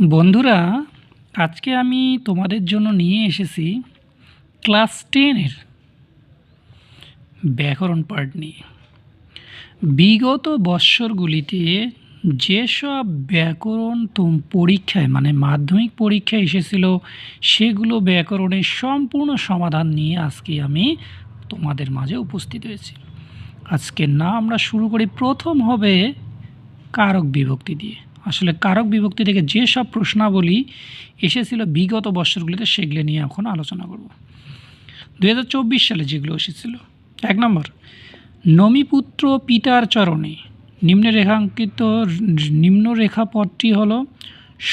বন্ধুরা, আজকে আমি তোমাদের জন্য নিয়ে এসেছি ক্লাস টেনের ব্যাকরণ পার্ট নিয়ে। বিগত বৎসরগুলিতে যেসব ব্যাকরণ পরীক্ষায় মানে মাধ্যমিক পরীক্ষায় এসেছিল, সেগুলো ব্যাকরণের সম্পূর্ণ সমাধান নিয়ে আজকে আমি তোমাদের মাঝে উপস্থিত হয়েছি। আজকে না আমরা শুরু করি, প্রথম হবে কারক বিভক্তি দিয়ে। আসলে কারক বিভক্তি থেকে যেসব প্রশ্নাবলী এসেছিল বিগত বছরগুলিতে সেগুলো নিয়ে এখন আলোচনা করব। দু হাজার চব্বিশ সালে যেগুলো এসেছিল, এক নম্বর, নমিপুত্র পিতার চরণে নিম্নে রেখাঙ্কিত নিম্নরেখা পদটি হলো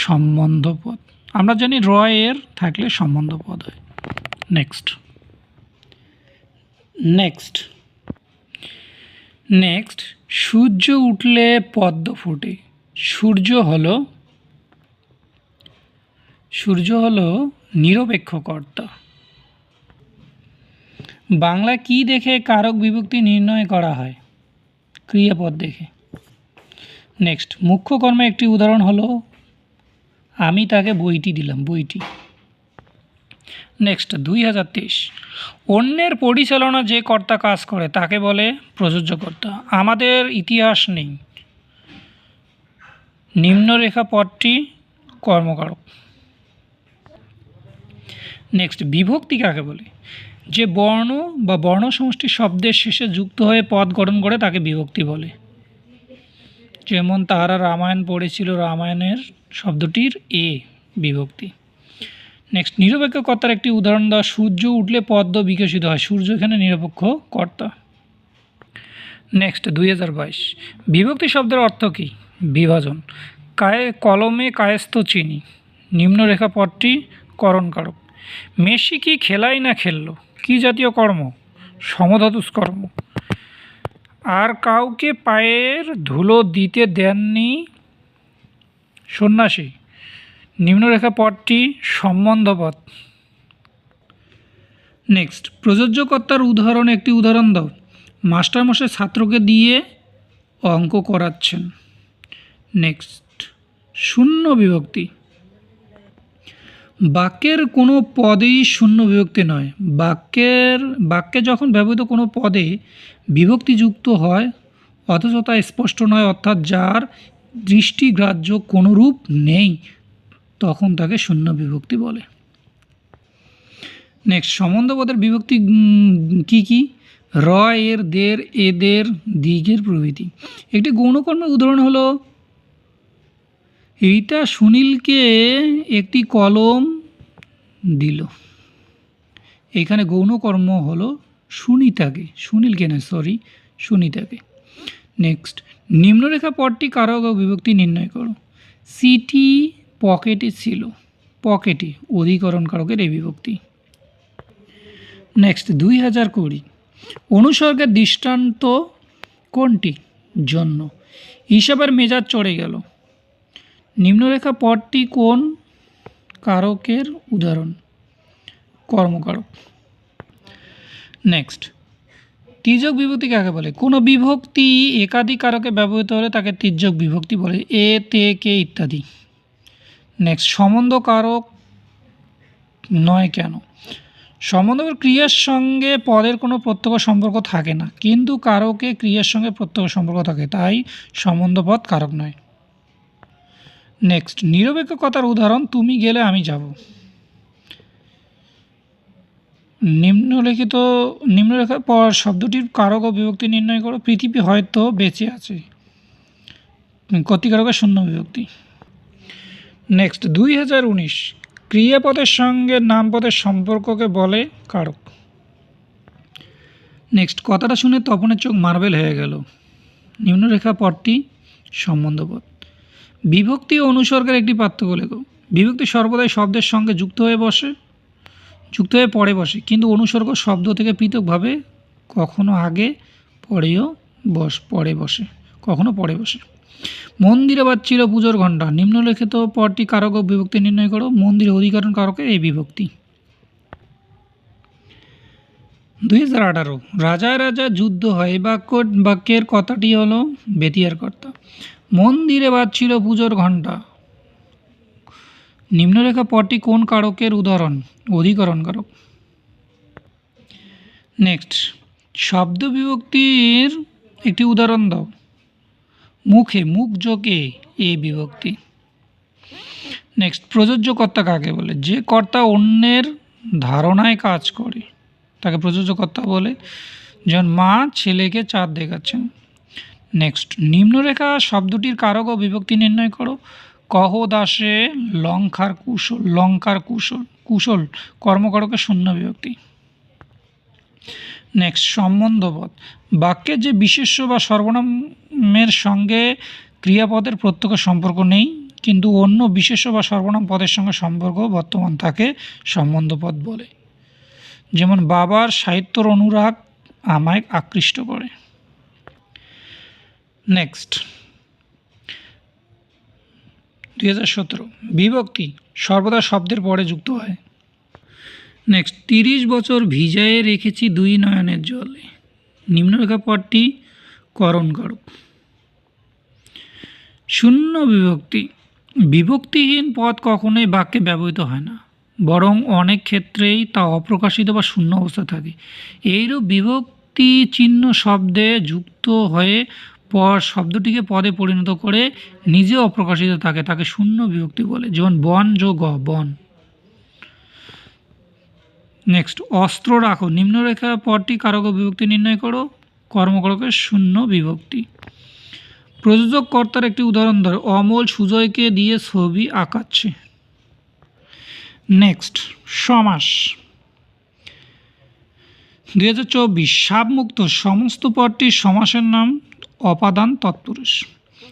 সম্বন্ধ পদ আমরা জানি রয়ের থাকলে সম্বন্ধ পদ হয়। নেক্সট নেক্সট নেক্সট সূর্য উঠলে পদ্ম ফোটে। সূর্য হলো সূর্য হলো নিরপেক্ষ কর্তা বাংলা কি দেখে কারক বিভক্তি নির্ণয় করা হয়? ক্রিয়াপদ দেখে। নেক্সট, মুখ্য কর্মে একটি উদাহরণ হলো, আমি তাকে বইটি দিলাম, বইটি। নেক্সট, দুই হাজার তেইশ। অন্যের পরিচালনা যে কর্তা কাজ করে, তাকে বলে প্রযোজ্য কর্তা আমাদের ইতিহাস নেই। নিম্নরেখা পদটি কর্মকারক। নেক্সট বিভক্তি কাকে বলে? যে বর্ণ বা বর্ণ সমষ্টি শব্দের শেষে যুক্ত হয়ে পদ গঠন করে তাকে বিভক্তি বলে। যেমন তাহারা রামায়ণ পড়েছিল, রামায়ণের শব্দটির এ বিভক্তি। নেক্সট নিরপেক্ষ কর্তার একটি উদাহরণ দেওয়া সূর্য উঠলে পদ্ম বিকশিত হয়। সূর্য এখানে নিরপেক্ষ কর্তা। নেক্সট দুই হাজার বাইশ। বিভক্তি শব্দের অর্থ কী? বিভাজন। কায়ে কলমে কায়স্থ চিনি। নিম্নরেখা পদটি করণকারক। মেসি কি খেলাই না খেললো? কী জাতীয় কর্ম? সমধাতুস কর্ম আর কাউকে পায়ের ধুলো দিতে দেননি সন্ন্যাসী। নিম্নরেখা পদটি সম্বন্ধপদ নেক্সট, প্রযোজ্যকর্তার উদাহরণ একটি উদাহরণ দাও। মাস্টারমশাই ছাত্রকে দিয়ে অঙ্ক করাচ্ছেন। নেক্সট শূন্য বিভক্তি। বাক্যের কোনো পদেই শূন্য বিভক্তি নয়। বাক্যের, বাক্যে যখন ব্যবহৃত কোনো পদে বিভক্তিযুক্ত হয়, অথচ তা স্পষ্ট নয়, অর্থাৎ যার দৃষ্টিগ্রাহ্য কোনো রূপ নেই, তখন তাকে শূন্য বিভক্তি বলে। নেক্সট সম্বন্ধপদের বিভক্তি কি কি? র, এর, দের, এদের, দিগের প্রভৃতি। একটি গৌণকর্মের উদাহরণ হলো এইটা সুনীলকে একটি কলম দিল। এখানে গৌণকর্ম হলো সুনিতাকে, সুনীলকে না সরি সুনিতাকে। নেক্সট নিম্নরেখা পদটি কারক বিভক্তি নির্ণয় করো। সিটি পকেটে ছিল। পকেটে অধিকরণ কারকের এই বিভক্তি। নেক্সট দুই হাজার কুড়ি, অনুসর্গের দৃষ্টান্ত কোনটি? জন্য। হিসাবের মেজাজ চড়ে গেল। নিম্নরেখা পদটি কোন কারকের উদাহরণ? কর্মকারক। নেক্সট তির্যক বিভক্তি কাকে বলে? কোনো বিভক্তি একাধিক কারকে ব্যবহৃত হলে তাকে তির্যক বিভক্তি বলে। এ, তে, কে ইত্যাদি। নেক্সট সম্বন্ধ কারক নয় কেন? সম্বন্ধ ক্রিয়ার সঙ্গে পদের কোনো প্রত্যক্ষ সম্পর্ক থাকে না, কিন্তু কারকে ক্রিয়ার সঙ্গে প্রত্যক্ষ সম্পর্ক থাকে, তাই সম্বন্ধ পদ কারক নয়। নেক্সট নিরপেক্ষতার উদাহরণ, তুমি গেলে আমি যাব। নিম্নলিখিত নিম্নরেখার পর শব্দটির কারক ও বিভক্তি নির্ণয় করো, পৃথিবী হয়তো বেঁচে আছে। কতিকারকের শূন্য বিভক্তি। নেক্সট দুই হাজার উনিশ, ক্রিয়াপদের সঙ্গে নামপদের সম্পর্ককে বলে কারক। নেক্সট কথাটা শুনে তপনের চোখ মার্বেল হয়ে গেল। নিম্নরেখা পদটি সম্বন্ধপদ বিভক্তি ও অনুসর্গের একটি পার্থক্য লেখো। বিভক্তি সর্বদাই শব্দের সঙ্গে যুক্ত হয়ে বসে, যুক্ত হয়ে পরে বসে, কিন্তু অনুসর্গ শব্দ থেকে পৃথকভাবে কখনো আগে পরেও বস পরে বসে, কখনো পরে বসে। মন্দিরে বাজছিল পুজোর ঘণ্টা, নিম্নলিখিত পরটি কারক বিভক্তি নির্ণয় করো, মন্দিরে অধিকরণ কারকের এই বিভক্তি। দুই হাজার আঠারো, রাজায় রাজা যুদ্ধ হয় বাক্য বাক্যের কথাটি হলো বেতিয়ার কর্তা। মন্দিরে বাজছিল পুজোর ঘণ্টা। নিম্নরেখা পদটি কোন কারকের উদাহরণ? অধিকরণ কারক। নেক্সট, শব্দ বিভক্তির একটি উদাহরণ দাও। মুখে মুখ যোগে এ বিভক্তি। নেক্সট, প্রযোজ্য কর্তা কাকে বলে? যে কর্তা অন্যের ধারণায় কাজ করে, তাকে প্রযোজ্য কর্তা বলে। যেমন মা ছেলেকে চাঁদ দেখাচ্ছেন। নেক্সট নিম্নরেখা শব্দটির কারক ও বিভক্তি নির্ণয় করো। কহ দাসে লঙ্কার কুশল লঙ্কার কুশল কুশল কর্মকারকের শূন্য বিভক্তি। নেক্সট সম্বন্ধপদ। বাক্যের যে বিশেষ্য বা সর্বনামের সঙ্গে ক্রিয়াপদের প্রত্যক্ষ সম্পর্ক নেই, কিন্তু অন্য বিশেষ্য বা সর্বনাম পদের সঙ্গে সম্পর্ক বর্তমান তাকে সম্বন্ধপদ বলে। যেমন, বাবার সাহিত্যর অনুরাগ আমায় আকৃষ্ট করে। নেক্সট দুই হাজার সতেরো। বিভক্তি সর্বদা শব্দের পরে যুক্ত হয়। নেক্সট তিরিশ বছর ভিজায়ে রেখেছি দুই নয়নের জলে। নিম্নরেখা পদটি করণ কারক শূন্য বিভক্তি। বিভক্তিহীন পদ কখনোই বাক্যে ব্যবহৃত হয় না। বরং অনেক ক্ষেত্রেই তা অপ্রকাশিত বা শূন্য অবস্থা থাকে। এইরূপ বিভক্তি চিহ্ন শব্দে যুক্ত হয়ে পর শব্দটিকে পদে পরিণত করে নিজে অপ্রকাশিত থাকে তাকে শূন্য বিভক্তি বলে, যেমন বন যোগ বন। নেক্সট অস্ত্র রাখো, নিম্নরেখা পদটি কারক বিভক্তি নির্ণয় করো, কর্মকারকের শূন্য বিভক্তি। প্রযোজক কর্তার একটি উদাহরণ ধরো, অমল সুজয়কে দিয়ে ছবি আঁকাচ্ছে। নেক্সট সমাস। দুই হাজার চব্বিশ সাবমুক্ত সমস্ত পদটির সমাসের নাম অপাদান তৎপুরুষ।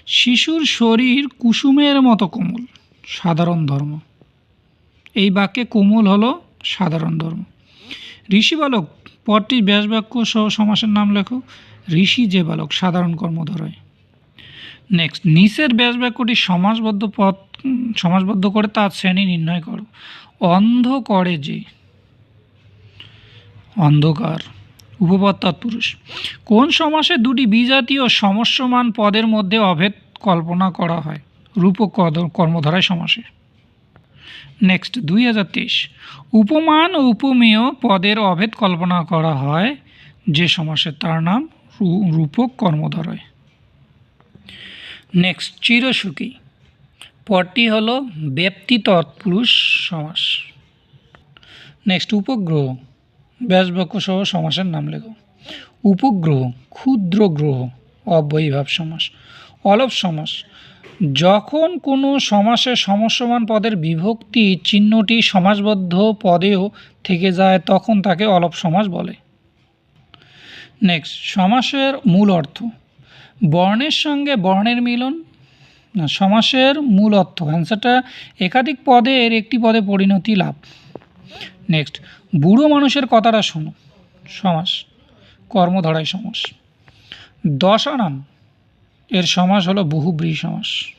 শিশুর শরীর কুসুমের মতো কোমল, সাধারণ ধর্ম। এই বাক্যে কোমল হলো সাধারণ ধর্ম। ঋষি বালক পদটির ব্যাস বাক্য সহ সমাসের নাম লেখো। ঋষি যে বালক, সাধারণ কর্ম কর্মধরায় নেক্সট নিচের ব্যাস বাক্যটি সমাজবদ্ধ পথ সমাজবদ্ধ করে তার শ্রেণি নির্ণয় করো। অন্ধ করে যে। অন্ধকার। উপপদ তৎপুরুষ কোন সমাসে দুটি বিজাতীয় সমস্যমান পদের মধ্যে অভেদ কল্পনা করা হয়? কদ- কর্মধারায় সমাসে। নেক্সট দুই হাজার তেইশ। উপমান ও উপমেয় পদের অভেদ কল্পনা করা হয় যে সমাসের তার নাম রূপক কর্মধারয়। নেক্সট চিরসুখী। পদটি হলো ব্যক্তি তৎপুরুষ সমাস। নেক্সট উপগ্রহ। ব্যাসবাক্য সহ সমাসের নাম লেখো। উপগ্রহ, ক্ষুদ্র গ্রহ অব্যয়ীভাব সমাস অলপ সমাস। যখন কোনো সমাসের সমস্যমান পদের বিভক্তি চিহ্নটি সমাসবদ্ধ পদেও থেকে যায়, তখন তাকে অলপ সমাস বলে। নেক্সট সমাসের মূল অর্থ। বর্ণের সঙ্গে বর্ণের মিলন। সমাসের মূল অর্থ। অ্যান্সারটা একাধিক পদের একটি পদে পরিণতি লাভ। নেক্সট বুড়ো মানুষের কথাটা শোনো। সমাস, কর্মধারায় সমাস। দশানাম এর সমাস হলো বহুব্রী সমাস।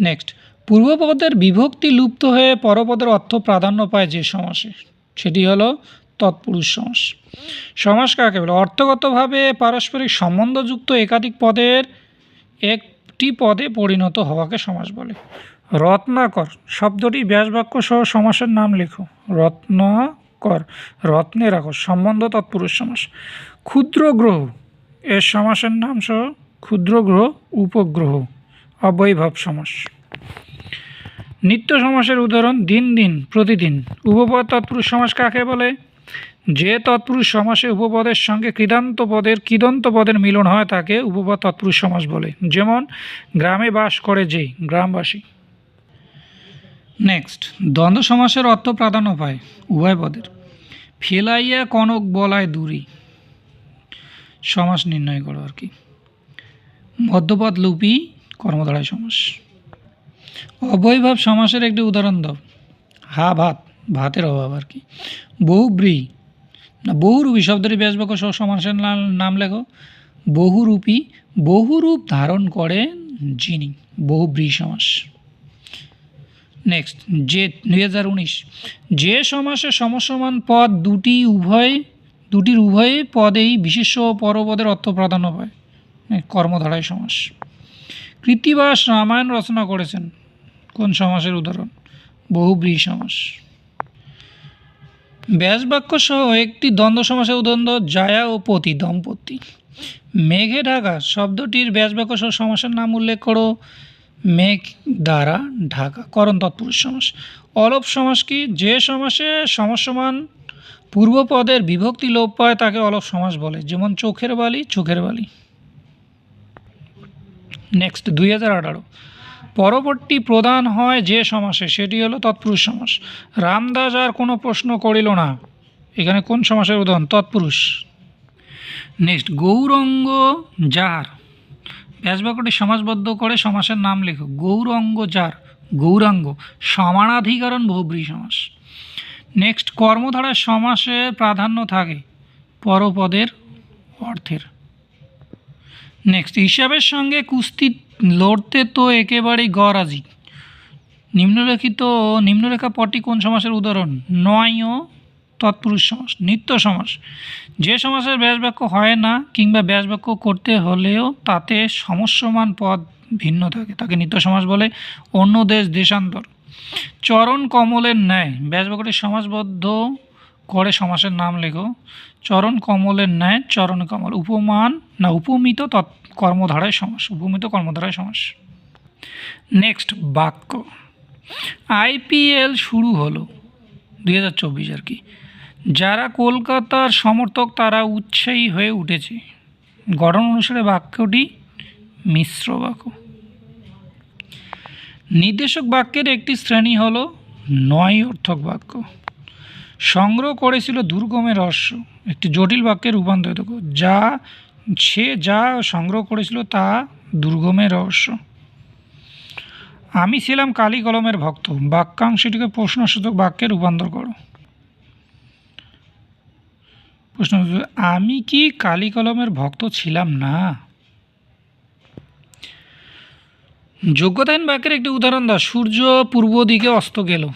নেক্সট পূর্বপদের বিভক্তি লুপ্ত হয়ে পরপদের অর্থ প্রাধান্য পায় যে সমাসে, সেটি হলো তৎপুরুষ সমাস। সমাস কাকে বলে? অর্থগতভাবে পারস্পরিক সম্বন্ধযুক্ত একাধিক পদের একটি পদে পরিণত হওয়াকে সমাস বলে। রত্নাকর, শব্দটি ব্যাসবাক্য সহ সমাসের নাম লেখো। রত্নাকর রত্নের আকর সম্বন্ধ তৎপুরুষ সমাস। ক্ষুদ্র গ্রহ এর সমাসের নাম সহ ক্ষুদ্র গ্রহ উপগ্রহ, অবৈভব সমাস। নিত্য সমাসের উদাহরণ, দিন দিন, প্রতিদিন। উপপদ তৎপুরুষ সমাস কাকে বলে? যে তৎপুরুষ সমাসে উপপদের সঙ্গে কৃদান্ত পদের, কৃদন্ত পদের মিলন হয় তাকে উপপদ তৎপুরুষ সমাস বলে। যেমন, গ্রামে বাস করে যে, গ্রামবাসী। নেক্সট দ্বন্দ্ব সমাসের অর্থ প্রাধান্য পায় উভয় পদের। ফেলাইয়া কনক বলায় দূরি। সমাস নির্ণয় করো আর কি। মধ্যপদ লুপি, কর্মধারায় সমাস। অবৈভাব সমাসের একটি উদাহরণ দাও। হা, ভাত, ভাতের অভাব আর কি। বহুব্রী, না, বহুরূপী শব্দটি ব্যাসবাক্য সহ সমাসের নাম- লেখো। বহুরূপী, বহুরূপ ধারণ করেন যিনি। বহুব্রী সমাস। নেক্সট যে দুই যে সমাসে সমসমান পদ দুটি উভয়, দুটির উভয় পদেই বিশেষ্য পরপদের অর্থ প্রাধান্য পায়। কর্মধারায় সমাস। কৃত্তিবাস রামায়ণ রচনা করেছেন। কোন সমাসের উদাহরণ? বহুব্রীহি সমাস। ব্যাস বাক্য সহ একটি দ্বন্দ্ব সমাসের উদাহরণ জায়া ও পতি, দম্পতি। মেঘে ঢাকা শব্দটির ব্যাস বাক্য সহ সমাসের নাম উল্লেখ করো। মেঘ দ্বারা ঢাকা করণ তৎপুরুষ সমাস। অলপ সমাস কি? যে সমাসে সমসমান পূর্বপদের বিভক্তি লোপ পায়, তাকে অলপ সমাস বলে। যেমন চোখের বালি চোখের বালি। নেক্সট দুই হাজার আঠারো। পরবর্তী প্রদান হয় যে সমাসে, সেটি হলো তৎপুরুষ সমাস। রামদাস আর কোনো প্রশ্ন করিল না। এখানে কোন সমাসের উদাহরণ? তৎপুরুষ। নেক্সট গৌরঙ্গ যার ব্যাসবাক্যটি সমাসবদ্ধ করে সমাসের নাম লেখো। গৌরঙ্গ যার? গৌরাঙ্গ। সমানাধিকরণ বহুব্রী সমাস। নেক্সট কর্মধারায় সমাসে প্রাধান্য থাকে পরপদের অর্থের। নেক্সট হিসাবের সঙ্গে কুস্তি লড়তে তো একেবারেই গরাজি নিম্নলিখিত নিম্নরেখা পটি কোন সমাসের উদাহরণ? নয় ও তৎপুরুষ সমাস, নিত্য সমাস। যে সমাসের ব্যাসবাক্য হয় না কিংবা ব্যাসবাক্য করতে হলেও তাতে সমস্যমান পদ ভিন্ন থাকে। তাকে নিত্য সমাস বলে। অন্য দেশ দেশান্তর। চরণ কমলের ন্যায়। ব্যাসবাক্যটি সমাসবদ্ধ করে সমাসের নাম লেখো। চরণ কমলের ন্যায়, চরণ কমল। উপমান না, উপমিত তৎ কর্মধারায় সমাস। উপমিত কর্মধারায় সমাস। নেক্সট, বাক্য। আইপিএল শুরু হলো। দুই হাজার চব্বিশ আর কি। যারা কলকাতার সমর্থক, তারা উৎসাহী হয়ে উঠেছে। গঠন অনুসারে বাক্যটি মিশ্র বাক্য। নির্দেশক বাক্যের একটি শ্রেণি হল নয় অর্থক বাক্য। সংগ্রহ করেছিল দুর্গমের রহস্য। একটি জটিল বাক্যে রূপান্তরিত। যা, সে যা সংগ্রহ করেছিল তা দুর্গমের রহস্য। আমি ছিলাম কালী কলমের ভক্ত। বাক্যাংশটিকে প্রশ্নসূচক বাক্যে রূপান্তর করো। প্রশ্ন আমি কি কালী কলমের ভক্ত ছিলাম না? যোগ্যতাহীন বাক্যের একটি উদাহরণ দাও। সূর্য পূর্ব দিকে অস্ত গেল।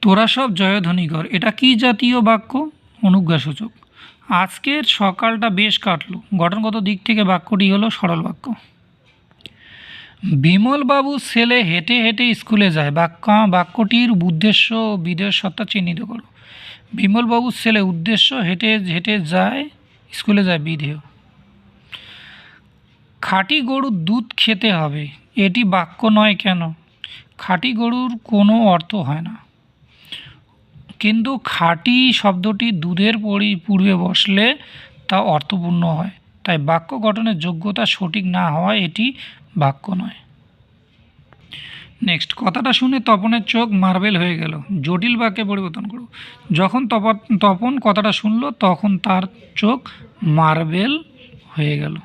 তোরা সব জয়ধ্বনিকর এটা কি জাতীয় বাক্য? অনুজ্ঞাসূচক। আজকের সকালটা বেশ কাটলো। গঠনগত দিক থেকে বাক্যটি হলো সরল বাক্য। বিমলবাবু ছেলে হেঁটে হেঁটে স্কুলে যায়। বাক্য বাক্যটির উদ্দেশ্য বিদেশ সত্তা চিহ্নিত করো। বিমলবাবুর ছেলে উদ্দেশ্য হেঁটে হেঁটে যায়, স্কুলে যায় বিধেয় খাঁটি গরুর দুধ খেতে হবে, এটি বাক্য নয় কেন? খাঁটি গরুর কোনো অর্থ হয় না। কিন্তু খাঁটি শব্দটি দুধের পরি, পূর্বে বসলে তা অর্থপূর্ণ হয়। তাই বাক্য গঠনের যোগ্যতা সঠিক না হওয়া এটি বাক্য নয়। নেক্সট কথাটা শুনে তপনের চোখ মার্বেল হয়ে গেল। জটিল বাক্যে পরিবর্তন করো। যখন তপন তপন কথাটা শুনলো, তখন তার চোখ মার্বেল হয়ে গেল।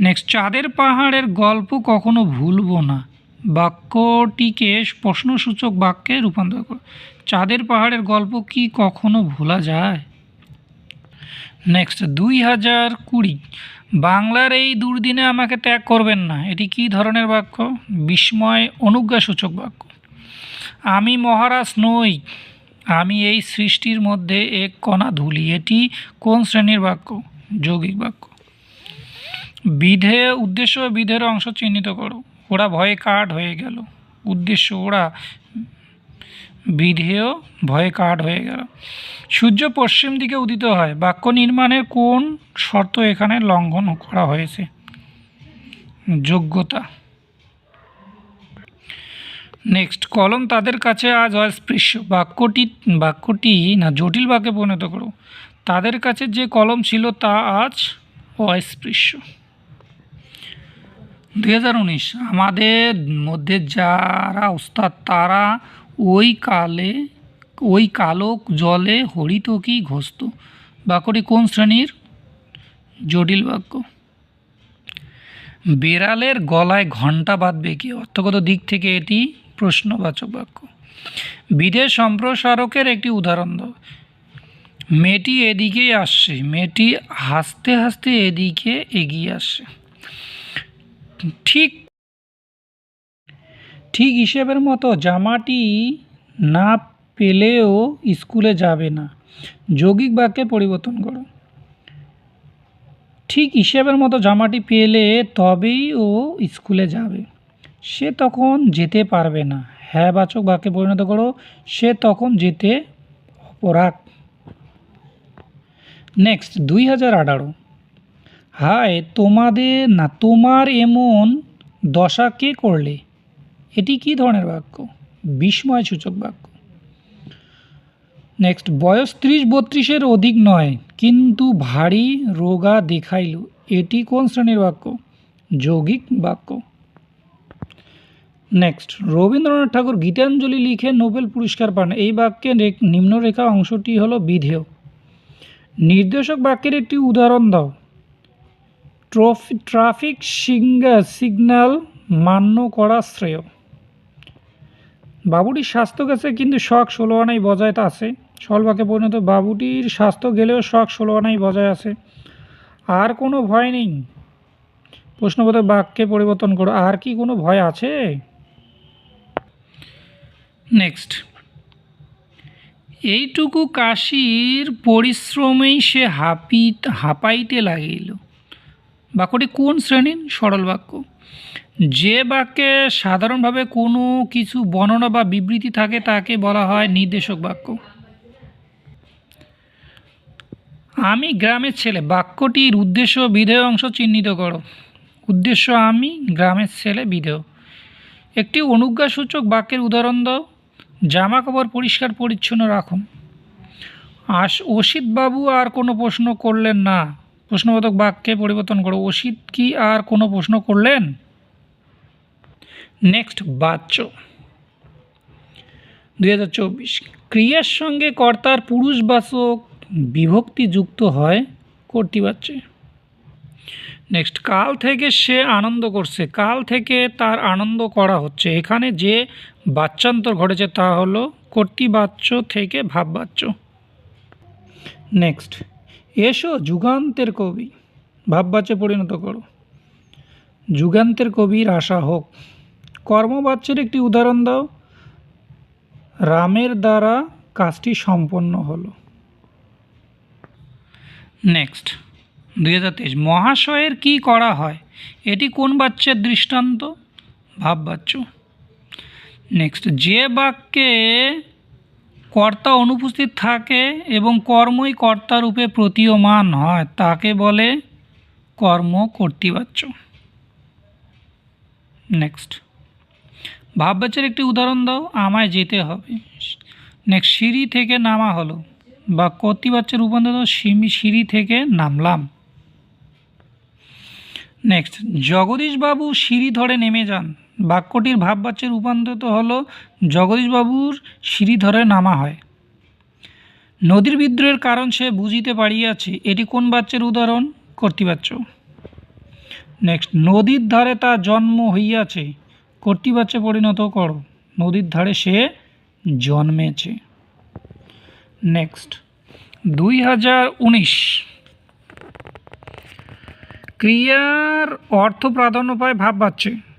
নেক্সট চাঁদের পাহাড়ের গল্প কখনো ভুলবো না। বাক্যটিকে প্রশ্নসূচক বাক্যে রূপান্তর করো। চাঁদের পাহাড়ের গল্প কি কখনো ভোলা যায়? নেক্সট দুই হাজার কুড়ি। বাংলার এই দুর্দিনে আমাকে ত্যাগ করবেন না। এটি কি ধরনের বাক্য? বিস্ময় অনুজ্ঞাসূচক বাক্য। আমি মহারাজ নই। আমি এই সৃষ্টির মধ্যে এক কণা ধুলি। এটি কোন শ্রেণির বাক্য? যৌগিক বাক্য। বিধে, উদ্দেশ্য বিধের অংশ চিহ্নিত করো। ওরা ভয়ে কাঠ হয়ে গেল। উদ্দেশ্য ওরা বিধেয় ভয়ে কাঠ হয়ে গেল। সূর্য পশ্চিম দিকে উদিত হয়। বাক্য নির্মাণের কোন শর্ত এখানে লঙ্ঘন করা হয়েছে? যোগ্যতা। নেক্সট, কলম তাদের কাছে আজ অস্পৃশ্য বাক্যটি বাক্যটি না, জটিল বাক্যে পরিণত করো তাদের কাছে যে কলম ছিল তা আজ অস্পৃশ্য দুই হাজার উনিশ, আমাদের মধ্যে যারা ওস্তাদ তারা ওই কালে, ওই কালো জলে হরিত কি ঘসত বাক্যটি কোন শ্রেণির? জটিল বাক্য। বেড়ালের গলায় ঘণ্টা বাঁধবে কি? অর্থগত দিক থেকে এটি প্রশ্নবাচক বাক্য। বিদেশ সম্প্রসারকের একটি উদাহরণ দাও। মেয়েটি এদিকেই আসছে, মেয়েটি হাসতে হাসতে এদিকে এগিয়ে আসছে। ঠিক ঠিক হিসেবের মতো জামাটি না পেলেও স্কুলে যাবে না। যৌগিক বাক্যে পরিবর্তন করো। ঠিক হিসেবের মতো জামাটি পেলে তবেই ও স্কুলে যাবে। সে তখন যেতে পারবে না। হ্যাঁ বাচক বাক্যে পরিণত করো। সে তখন যেতে অপরাগ। নেক্সট, দুই হাজার আঠারো। হায়, তোমাদের না তোমার এমন দশা কে করলে? এটি কি ধরনের বাক্য? বিস্ময় সূচক বাক্য। নেক্সট বয়স ত্রিশ বত্রিশের অধিক নয়, কিন্তু ভারী রোগা দেখাইল। এটি কোন শ্রেণির বাক্য? যৌগিক বাক্য। নেক্সট রবীন্দ্রনাথ ঠাকুর গীতাঞ্জলি লিখে নোবেল পুরস্কার পান। এই বাক্যে রে- নিম্নরেখা অংশটি হল বিধেয়। নির্দেশক বাক্যের একটি উদাহরণ দাও। ট্রফি ট্রাফিক সিগন্যাল মান্য করা শ্রেয়। বাবুটির স্বাস্থ্য গেছে, কিন্তু শখ ষোলো আনাই বজায় তা আছে। সলবাকে পরিণত বাবুটির স্বাস্থ্য গেলেও শখ ষোলো আনাই বজায় আছে। আর কোনো ভয় নেই। প্রশ্নবোধক বাক্যে পরিবর্তন করো। আর কি কোনো ভয় আছে? নেক্সট। এইটুকু কাশির পরিশ্রমেই সে হাপিত হাঁপাইতে লাগিল। বাক্যটি কোন শ্রেণির? সরল বাক্য। যে বাক্যে সাধারণভাবে কোনো কিছু বর্ণনা বা বিবৃতি থাকে, তাকে বলা হয় নির্দেশক বাক্য। আমি গ্রামের ছেলে, বাক্যটির উদ্দেশ্য বিধেয় অংশ চিহ্নিত করো। উদ্দেশ্য, আমি গ্রামের ছেলে বিধেয়। একটি অনুজ্ঞাসূচক বাক্যের উদাহরণ দাও। জামা কাপড় পরিষ্কার পরিচ্ছন্ন রাখুন। আস অসিতবাবু আর কোনো প্রশ্ন করলেন না। প্রশ্নবোধক বাক্যে পরিবর্তন করো। অসিত কি আর কোনো প্রশ্ন করলেন? নেক্সট, বাচ্য। দুই হাজার চব্বিশ। ক্রিয়ার সঙ্গে কর্তার পুরুষবাচক বিভক্তি যুক্ত হয় কর্তৃবাচ্যে নেক্সট, কাল থেকে সে আনন্দ করছে। কাল থেকে তার আনন্দ করা হচ্ছে। এখানে যে বাচ্চান্তর ঘটেছে তা হলো কর্তৃবাচ্য থেকে ভাববাচ্য। নেক্সট এসো যুগান্তের কবি ভাববাচ্যে পরিণত করো। যুগান্তের কবির আশা হোক, কর্মবাচ্যের একটি উদাহরণ দাও। রামের দ্বারা কাজটি সম্পন্ন হলো। নেক্সট, দুই হাজার তেইশ, মহাশয়ের কী করা হয়? এটি কোন বাচ্চার দৃষ্টান্ত? ভাব বাচ্য নেক্সট, যে বাক্যে কর্তা অনুপস্থিত থাকে এবং কর্মই কর্তারূপে প্রতীয়মান হয়, তাকে বলে কর্ম কর্তৃবাচ্য। নেক্সট ভাববাচ্যের একটি উদাহরণ দাও, আমায় যেতে হবে। নেক্সট সিঁড়ি থেকে নামা হলো, বা কর্তৃবাচ্যের রূপান্তর সিমি, সিঁড়ি থেকে নামলাম। নেক্সট জগদীশবাবু সিঁড়ি ধরে নেমে যান। বাক্যটির ভাববাচ্যের রূপান্তরিত হলো, জগদীশবাবুর সিঁড়ি ধরে নামা হয়। নদীর বিদ্রোহের কারণ সে বুঝিতে পারিয়াছে, এটি কোন বাচ্যের উদাহরণ? কর্তৃবাচ্য। নেক্সট নদীর ধারে তার জন্ম হইয়াছে, কর্তৃবাচ্যে পরিণত করো। নদীর ধারে সে জন্মেছে। নেক্সট দুই হাজার উনিশ। ক্রিয়ার অর্থ প্রাধান্য পায় ভাববাচ্যে।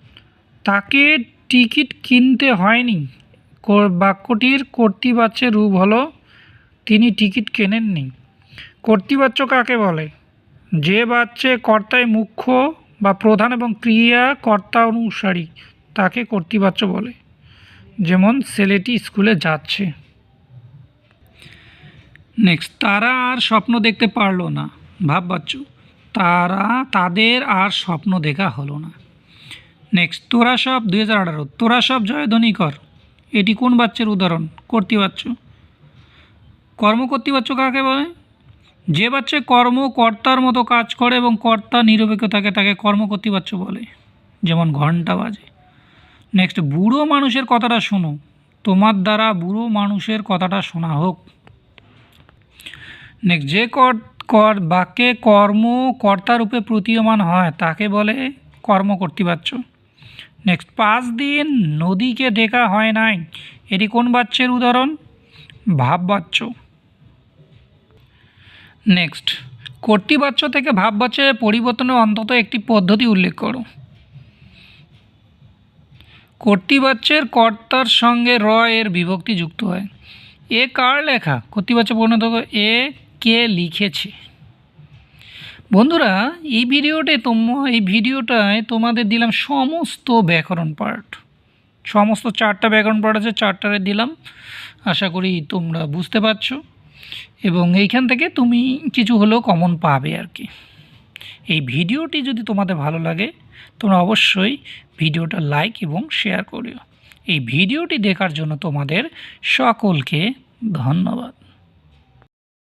তাকে টিকিট কিনতে হয়নি। বাক্যটির কর্তৃবাচ্যের রূপ হলো, তিনি টিকিট কেনেননি। কর্তৃবাচ্য কাকে বলে? যে বাচ্চে কর্তায় মুখ্য বা প্রধান এবং ক্রিয়া কর্তা অনুসারী, তাকে কর্তৃবাচ্য বলে। যেমন ছেলেটি স্কুলে যাচ্ছে। নেক্সট, তারা আর স্বপ্ন দেখতে পারল না। ভাববাচ্য তারা, তাদের আর স্বপ্ন দেখা হলো না। নেক্সট তোরা সব দুই হাজার আঠারো। তোরা সব জয়ধ্বনি কর এটি কোন বাচ্চার উদাহরণ? কর্তৃবাচ্য। কর্মকর্তৃবাচ্য কাকে বলে? যে বাচ্চা কর্ম কর্তার মতো কাজ করে এবং কর্তা নিরপেক্ষ থাকে তাকে কর্মকর্তৃবাচ্য বলে, যেমন ঘণ্টা বাজে। নেক্সট বুড়ো মানুষের কথাটা শোনো। তোমার দ্বারা বুড়ো মানুষের কথাটা শোনা হোক। নেক্সট যে কর কর, বাক্যে কর্ম কর্তারূপে প্রতীয়মান হয়, তাকে বলে কর্মকর্তৃবাচ্য নেক্সট, পাঁচ দিন নদীকে দেখা হয় নাই। এটি কোন বাচ্যের উদাহরণ? ভাববাচ্য। নেক্সট, কর্তৃবাচ্য থেকে ভাব ভাববাচ্যে পরিবর্তনের অন্তত একটি পদ্ধতি উল্লেখ করো। কর্তৃবাচ্যের কর্তার সঙ্গে র এর বিভক্তি যুক্ত হয়। এ কার লেখা? কর্তৃবাচ্য পরিণত এ কে লিখেছে। বন্ধুরা, এই ভিডিওতে তোম, এই ভিডিওটায় তোমাদের দিলাম সমস্ত ব্যাকরণ পার্ট। সমস্ত চারটা ব্যাকরণ পার্ট আছে, চারটারে দিলাম। আশা করি তোমরা বুঝতে পারছ। এবং এইখান থেকে তুমি কিছু হলেও কমন পাবে আর কি এই ভিডিওটি যদি তোমাদের ভালো লাগে, তোমরা অবশ্যই ভিডিওটা লাইক এবং শেয়ার করিও। এই ভিডিওটি দেখার জন্য তোমাদের সকলকে ধন্যবাদ।